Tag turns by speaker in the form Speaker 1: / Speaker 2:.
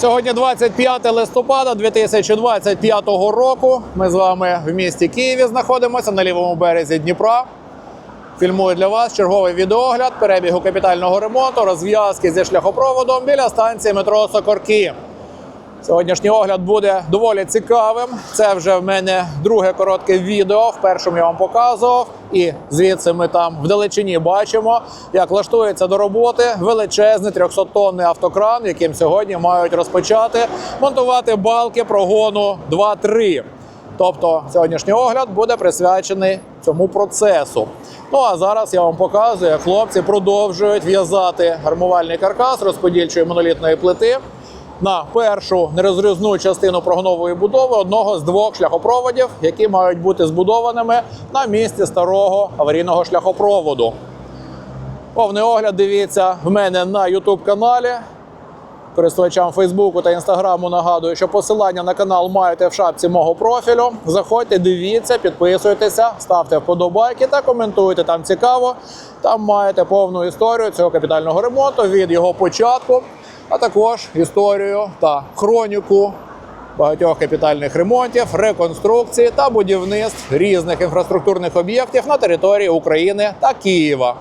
Speaker 1: Сьогодні 25 листопада 2025 року. Ми з вами в місті Києві знаходимося на лівому березі Дніпра. Фільмую для вас черговий відеогляд перебігу капітального ремонту, розв'язки зі шляхопроводом біля станції метро Сокорки. Сьогоднішній огляд буде доволі цікавим. Це вже в мене друге коротке відео. В першому я вам показував. І звідси ми там вдалечині бачимо, як влаштується до роботи величезний 300-тонний автокран, яким сьогодні мають розпочати монтувати балки прогону 2-3. Тобто сьогоднішній огляд буде присвячений цьому процесу. Ну а зараз я вам показую, як хлопці продовжують в'язати гармувальний каркас розподільчої монолітної плити на першу нерозрізну частину прогонової будови одного з двох шляхопроводів, які мають бути збудованими на місці старого аварійного шляхопроводу. Повний огляд дивіться в мене на YouTube каналі. Користувачам Фейсбуку та Інстаграму нагадую, що посилання на канал маєте в шапці мого профілю. Заходьте, дивіться, підписуйтеся, ставте вподобайки та коментуйте. Там цікаво. Там маєте повну історію цього капітального ремонту від його початку, а також історію та хроніку багатьох капітальних ремонтів, реконструкцій та будівництв різних інфраструктурних об'єктів на території України та Києва.